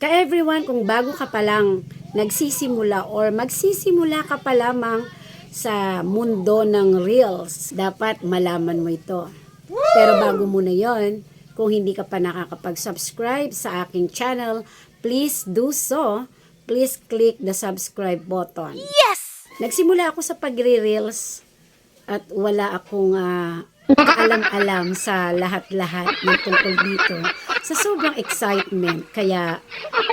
Ka-everyone, kung bago ka pa lang nagsisimula or magsisimula ka pa lamang sa mundo ng Reels, dapat malaman mo ito. Pero bago muna yon, kung hindi ka pa nakakapag-subscribe sa aking channel, please do so. Please click the subscribe button. Yes! Nagsimula ako sa pagre-reels at wala akong ah, kaalam-alam sa lahat-lahat ng tungkol dito. Sa sobrang excitement, kaya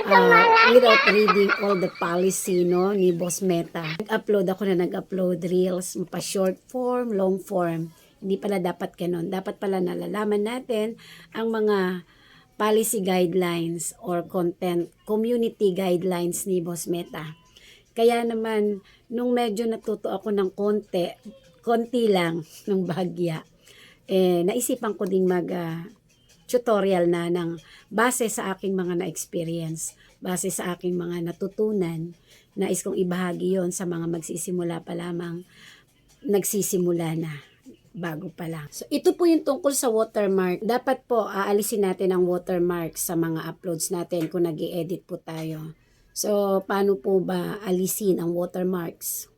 ah, without reading all the policy no, ni Boss Meta, nag-upload ako na nag-upload reels, pa short form, long form. Hindi pala dapat ganon. Dapat pala nalalaman natin ang mga policy guidelines or content community guidelines ni Boss Meta. Kaya naman, nung medyo natuto ako ng konti, konti lang ng bahagya, eh, naisipan ko ding mag ah, tutorial na ng base sa aking mga na-experience, base sa aking mga natutunan, nais kong ibahagi yon sa mga magsisimula pa lamang, nagsisimula na bago pa lang. So, ito po yung tungkol sa watermark. Dapat po, aalisin natin ang watermark sa mga uploads natin kung nag edit po tayo. So, paano po ba alisin ang watermarks?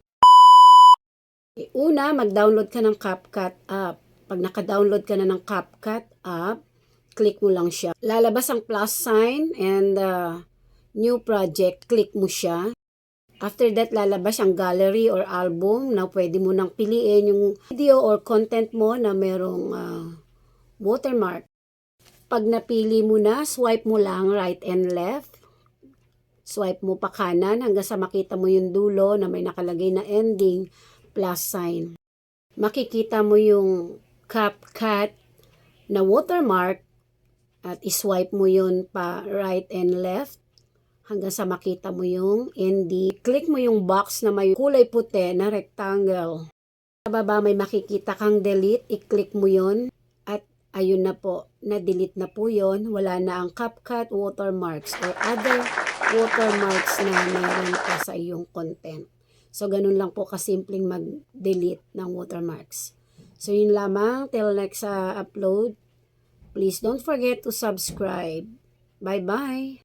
Una, mag-download ka ng CapCut app. Pag naka-download ka na ng CapCut app, click mo lang siya. Lalabas ang plus sign and uh, new project, click mo siya. After that, lalabas ang gallery or album na pwede mo nang piliin yung video or content mo na merong ah, watermark. Pag napili mo na, swipe mo lang right and left. Swipe mo pa kanan hanggang sa makita mo yung dulo na may nakalagay na ending plus sign. Makikita mo yung CapCut na watermark at iswipe mo yun pa right and left hanggang sa makita mo yung ND. Click mo yung box na may kulay puti na rectangle. Sa baba may makikita kang delete, i-click mo yun at ayun na po, na-delete na po yun. Wala na ang CapCut watermarks or other watermarks na meron ka sa iyong content. So, ganun lang po kasimpleng mag-delete ng watermarks. So, yun lamang. Till next uh, upload. Please don't forget to subscribe. Bye-bye!